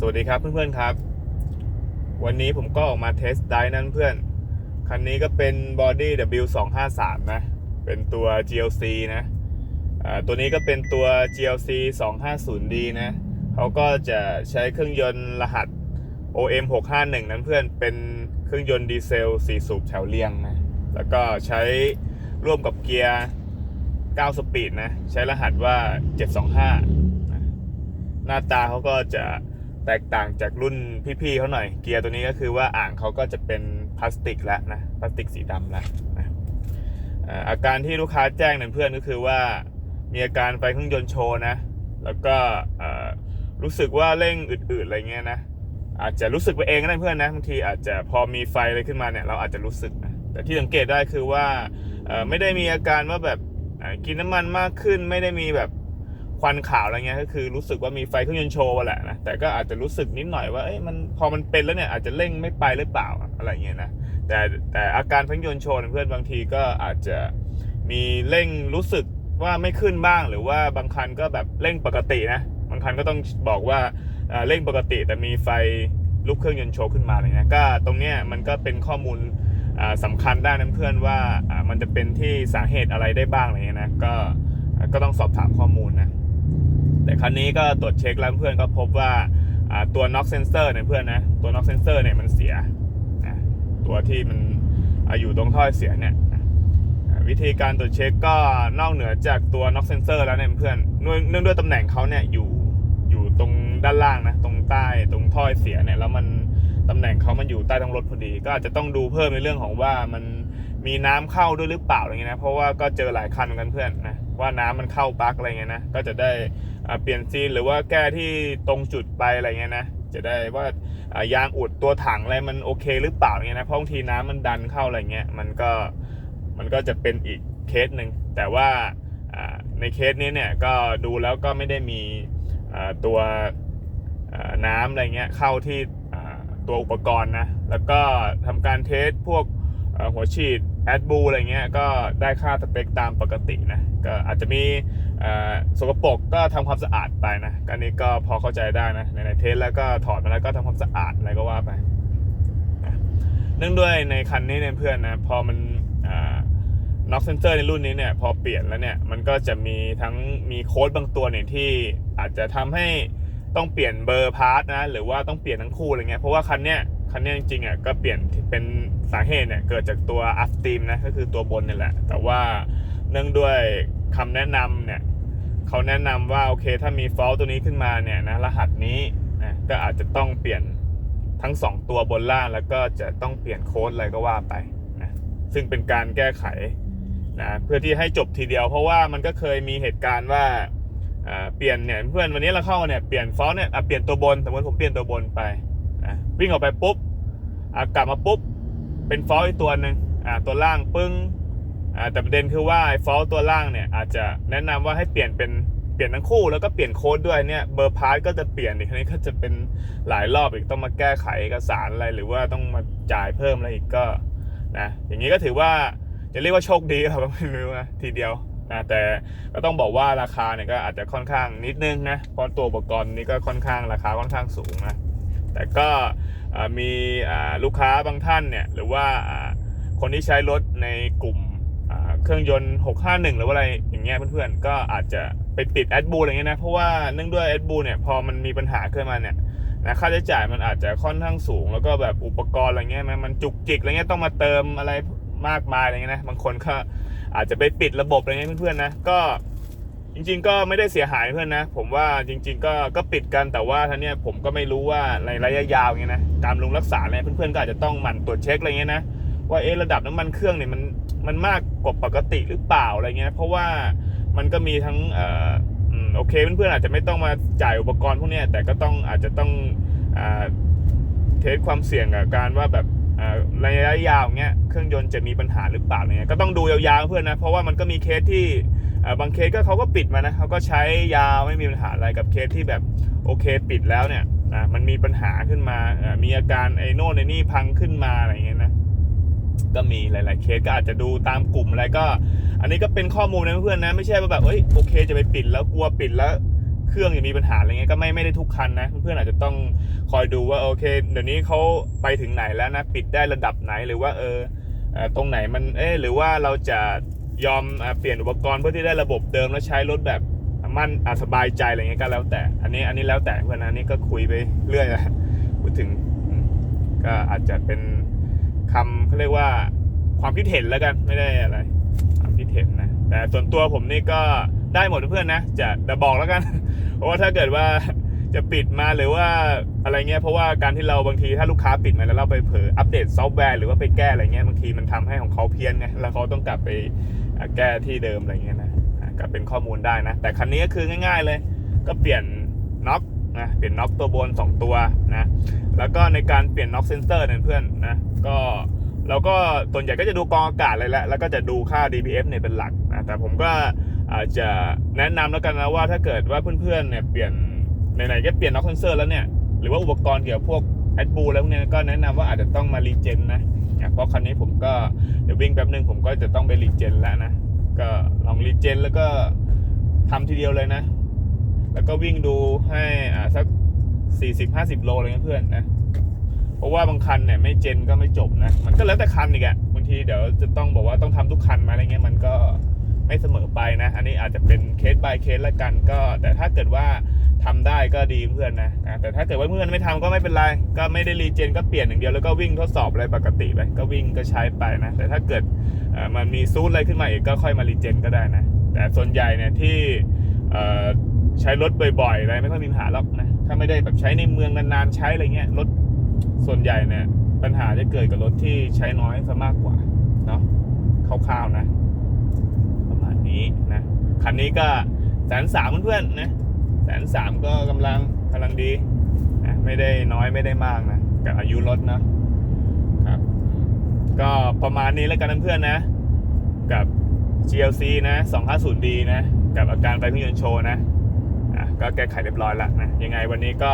สวัสดีครับเพื่อนๆครับ วันนี้ผมก็ออกมาเทสไดร์นั่นเพื่อน คันนี้ก็เป็น Body W253 นะ เป็นตัว GLC นะตัวนี้ก็เป็นตัว GLC 250D นะเขาก็จะใช้เครื่องยนต์รหัส OM 651นั้นเพื่อนเป็นเครื่องยนต์ดีเซล 4 สูบแถวเรียงนะ แล้วก็ใช้ร่วมกับเกียร์ 9 สปีดนะ ใช้รหัสว่า 725 หน้าตาเขาก็จะ แตกต่างจากรุ่นพี่ๆเขาหน่อย เกียร์ตัวนี้ก็คือว่าอ่างเขาก็จะเป็นพลาสติกแล้วนะพลาสติกสีดำแล้วนะอาการที่ลูกค้าแจ้งเนี่ยเพื่อนก็คือว่ามีอาการไฟเครื่องยนต์โชว์นะ แล้วก็รู้สึกว่าเร่งอืดๆอะไรเงี้ยนะ อาจจะรู้สึกไปเองก็ได้เพื่อนนะบางทีอาจจะพอมีไฟอะไรขึ้นมาเนี่ยเราอาจจะรู้สึกนะแต่ที่สังเกตได้คือว่าไม่ได้มีอาการว่าแบบกินน้ำมันมากขึ้น ไม่ได้มีแบบ ควันขาวอะไรเงี้ยก็คือรู้สึกว่ามีไฟเครื่องยนต์โชว์แหละนะแต่ก็อาจจะรู้สึกนิดหน่อยว่าเอ้ยมันพอมันเป็นแล้วเนี่ยอาจจะเร่งไม่ไปหรือเปล่าอะไรเงี้ยนะแต่แต่อาการเครื่องยนต์โชว์เพื่อนบางทีก็อาจจะมีเร่งรู้สึกว่าไม่ขึ้นบ้างหรือว่าบางคันก็แบบเร่งปกตินะบางคันก็ต้องบอกว่าเร่งปกติ แต่มีไฟลุกเครื่องยนต์โชว์ขึ้นมาอะไรเงี้ยก็ตรงเนี้ยมันก็เป็นข้อมูลอ่าสำคัญได้นะเพื่อนว่ามันจะเป็นที่สาเหตุอะไรได้บ้างอะไรเงี้ยนะก็ก็ต้องสอบถามข้อมูลนะ แต่ครั้นี้ก็ตรวจเช็คแล้วเพื่อนก็พบว่าตัว knock sensor เนี่ยเพื่อนนะตัว knock sensor เนี่ยมันเสียตัวที่มันอยู่ตรงท่อเสียเนี่ยวิธีการตรวจเช็คก็นอกเหนือจากตัว knock sensor แล้วเนี่ยเพื่อนเนื่องด้วยตำแหน่งเขาเนี่ยอยู่อยู่ตรงด้านล่างนะตรงใต้ตรงท่อเสียเนี่ยแล้วมันตำแหน่งเขามันอยู่ใต้ท้องรถพอดี ก็อาจจะต้องดูเพิ่มในเรื่องของว่ามันมีน้ำเข้าด้วยหรือเปล่าอะไรเงี้ยนะเพราะว่าก็เจอหลายคันเหมือนกันเพื่อนนะ ว่าน้ำมันเข้าปลั๊กอะไรเงี้ยนะก็จะได้เปลี่ยนซีนหรือว่าแก้ที่ตรงจุดไปอะไรเงี้ยนะจะได้ว่ายางอุดตัวถังอะไรมันโอเคหรือเปล่าเงี้ยนะเพราะบางทีน้ำมันดันเข้าอะไรเงี้ยมันก็มันก็จะเป็นอีกเคสหนึ่งแต่ว่าในเคสนี้เนี่ยก็ดูแล้วก็ไม่ได้มีตัวน้ำอะไรเงี้ยเข้าที่ตัวอุปกรณ์นะแล้วก็ทำการเทสพวก หัวฉีดแอดบูอะไรเงี้ยก็ได้ค่าสเปคตามปกตินะก็อาจจะมีสกปรกก็ทำความสะอาดไปนะก็อันนี้ก็พอเข้าใจได้นะในเทสแล้วก็ถอดมาแล้วก็ทำความสะอาดอะไรก็ว่าไปเนื่องด้วยในคันนี้เนี่ยเพื่อนนะพอมันน็อกเซนเซอร์ในรุ่นนี้เนี่ยพอเปลี่ยนแล้วเนี่ยมันก็จะมีทั้งมีโค้ดบางตัวเนี่ยที่อาจจะทำให้ ต้องเปลี่ยนเบอร์พาร์ทนะหรือว่าต้องเปลี่ยนทั้งคู่อะไรเงี้ยเพราะว่าคันเนี้ยคันเนี้ยจริงๆอะก็เปลี่ยนเป็นสาเหตุเนี่ยเกิดจากตัวอัพตีมนะก็คือตัวบนนี่แหละ แต่ว่าเนื่องด้วยคำแนะนำเนี่ยเขาแนะนำว่าโอเคถ้ามีฟอลต์ตัวนี้ขึ้นมาเนี่ยนะรหัสนี้นะก็อาจจะต้องเปลี่ยนทั้งสองตัวบนล่างแล้วก็จะต้องเปลี่ยนโค้ดอะไรก็ว่าไปนะซึ่งเป็นการแก้ไขนะเพื่อที่ให้จบทีเดียว เพราะว่ามันก็เคยมีเหตุการณ์ว่า เปลี่ยนเนี่ยเพื่อนวันนี้เราเข้าเนี่ยเปลี่ยนฟอลต์เนี่ยอะเปลี่ยนตัวบนสมมติผมเปลี่ยนตัวบนไปนะวิ่งออกไปปุ๊บกลับมาปุ๊บเป็นฟอลต์อีกตัวหนึ่งตัวล่างปึ้งแต่ประเด็นคือว่าไอ้ฟอลต์ตัวล่างเนี่ยอาจจะแนะนำว่าให้เปลี่ยนเป็นเปลี่ยนทั้งคู่แล้วก็เปลี่ยนโค้ดด้วยเนี่ยเบอร์พาร์ทก็จะเปลี่ยนอีกครั้นี้ก็จะเป็นหลายรอบอีกต้องมาแก้ไขเอกสารอะไรหรือว่าต้องมาจ่ายเพิ่มอะไรอีกก็นะอย่างนี้ก็ถือว่าจะเรียกว่าโชคดีครับไม่รู้นะทีเดียว นะแต่ก็ต้องบอกว่าราคาเนี่ยก็อาจจะค่อนข้างนิดนึงนะเพราะตัวอุปกรณ์นี้ก็ค่อนข้างราคาค่อนข้างสูงนะแต่ก็มีลูกค้าบางท่านเนี่ยหรือว่าคนที่ใช้รถในกลุ่มเครื่องยนต์ 651 หรือว่าอะไรอย่างเงี้ยเพื่อนๆ ก็อาจจะไปติดแอดบูอะไรเงี้ยนะ เพราะว่าเนื่องด้วยแอดบูเนี่ย พอมันมีปัญหาขึ้นมาเนี่ยนะค่าใช้จ่ายมันอาจจะค่อนข้างสูง แล้วก็แบบอุปกรณ์อะไรเงี้ยมันจุกจิกอะไรเงี้ยต้องมาเติมอะไรมากมายอะไรเงี้ยนะ บางคนก็ อาจจะไปปิดระบบอะไรเงี้ยเพื่อนๆนะก็จริง ๆ ก็ไม่ได้เสียหายเพื่อนนะ ผมว่าจริง ๆ ก็ก็ปิดกันแต่ว่าท่านเนี้ยผมก็ไม่รู้ว่าในระยะยาวเงี้ยนะการบำรุงรักษาเนี่ยเพื่อนๆก็อาจจะต้องหมั่นตรวจเช็คอะไรเงี้ยนะว่าเอ๊ะระดับน้ำมันเครื่องเนี่ยมันมันมากกว่าปกติหรือเปล่าอะไรเงี้ย เพราะว่ามันก็มีทั้งเอ่อโอเคเพื่อนๆอาจจะไม่ต้องมาจ่ายอุปกรณ์พวกเนี้ยแต่ก็ต้องอาจจะต้องเทสความเสี่ยงกับการว่าแบบ ระยะยาวเงี้ยเครื่องยนต์จะมีปัญหาหรือเปล่าเนี่ยก็ต้องดูยาวๆเพื่อนนะ เพราะว่ามันก็มีเคสที่บางเคสก็เขาก็ปิดมานะเขาก็ใช้ยาวไม่มีปัญหาอะไรกับเคสที่แบบโอเคปิดแล้วเนี่ยมันมีปัญหาขึ้นมามีอาการไอ้โน่นไอ้นี่พังขึ้นมาอะไรเงี้ยนะก็มีหลาย ๆ เคสก็อาจจะดูตามกลุ่มอะไรก็ อันนี้ก็เป็นข้อมูลนะเพื่อนนะไม่ใช่ว่าแบบเอ้ยโอเคจะไปปิดแล้วกลัวปิดแล้ว เครื่องยังมีปัญหาอะไรเงี้ยก็ไม่ไม่ได้ทุกคันนะเพื่อนๆอาจจะต้องคอยดูว่าโอเค เดี๋ยวนี้เขาไปถึงไหนแล้วนะปิดได้ระดับไหนหรือว่าเออตรงไหนมันเออหรือว่าเราจะยอมเปลี่ยนอุปกรณ์เพื่อที่ได้ระบบเดิมแล้วใช้รถแบบมั่นอสบายใจอะไรเงี้ยก็แล้วแต่ อันนี้อันนี้แล้วแต่เพื่อนนะอันนี้ก็คุยไปเรื่อยนะพูดถึงก็อาจจะเป็นคำเขาเรียกว่าความคิดเห็นแล้วกันไม่ได้อะไร ความคิดเห็นนะ แต่ส่วนตัวผมนี่ก็ได้หมดเพื่อนนะ จะแต่บอกแล้วกัน เพราะว่าถ้าเกิดว่าจะปิดมาหรือว่าอะไรเงี้ยเพราะว่าการที่เราบางทีถ้าลูกค้าปิดมาแล้วเราไปเผลออัปเดตซอฟต์แวร์หรือว่าไปแก้อะไรเงี้ยบางทีมันทำให้ของเขาเพี้ยนไงแล้วเขาต้องกลับไปแก้ที่เดิมอะไรเงี้ยนะก็เป็นข้อมูลได้นะ แต่คันนี้ก็คือง่ายๆเลย ก็เปลี่ยนน็อกนะเปลี่ยนน็อกตัวบน 2 ตัวนะแล้วก็ในการเปลี่ยนน็อกเซนเซอร์เนี่ยเพื่อนนะก็แล้วก็ส่วนใหญ่ก็จะดูกองอากาศเลยแหละแล้วก็จะดูค่า dBF เนี่ยเป็นหลักนะแต่ผมก็ อาจจะแนะนำแล้วกันนะว่าถ้าเกิดว่าเพื่อนๆเนี่ยเปลี่ยนไหนๆก็เปลี่ยนน็อกเซนเซอร์แล้วเนี่ยหรือว่าอุปกรณ์เกี่ยวกับพวกแอดบูแล้วพวกเนี้ยก็แนะนำว่าอาจจะต้องมารีเจนนะ เพราะคันนี้ผมก็เดี๋ยววิ่งแป๊บนึงผมก็จะต้องไปรีเจนแล้วนะ ก็ลองรีเจนแล้วก็ทำทีเดียวเลยนะ แล้วก็วิ่งดูให้อ่าสัก 40-50 โลอะไรเงี้ยเพื่อนนะ เพราะว่าบางคันเนี่ยไม่เจนก็ไม่จบนะ มันก็แล้วแต่คันอีกอะบางทีเดี๋ยวจะต้องบอกว่าต้องทำทุกคันไหมาอะไรเงี้ยมันก็ ไม่เสมอไปนะ อันนี้อาจจะเป็นเคส by เคสละกันก็ แต่ถ้าเกิดว่าทำได้ก็ดีเพื่อนนะแต่ถ้าเกิดว่าเพื่อนไม่ทำก็ไม่เป็นไร ก็ไม่ได้รีเจนก็เปลี่ยนอย่างเดียวแล้วก็วิ่งทดสอบอะไรปกติไปก็วิ่งก็ใช้ไปนะ แต่ถ้าเกิดมันมีซูดอะไรขึ้นมาอีกก็ค่อยมารีเจนก็ได้นะ แต่ส่วนใหญ่เนี่ยที่ใช้รถบ่อยๆอะไรไม่ค่อยมีปัญหาหรอกนะ ถ้าไม่ได้แบบใช้ในเมืองนานๆใช้อะไรเงี้ยรถส่วนใหญ่เนี่ยปัญหาจะเกิดกับรถที่ใช้น้อยซะมากกว่าเนาะคร่าวๆนะ นี้นะคันนี้ก็แสนสามเพื่อนๆนะแสนสามก็กำลังกำลังดีนะไม่ได้น้อยไม่ได้มากนะกับอายุรถนะครับ ก็ประมาณนี้แล้วกันเพื่อนๆนะ กับ GLC นะ 250D นะ กับอาการไฟเครื่องยนโชว์นะอะก็แก้ไขเรียบร้อยแล้วนะยังไงวันนี้ก็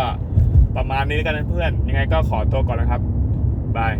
ประมาณนี้แล้วกันเพื่อนยังไงก็ขอตัวก่อนนะครับบาย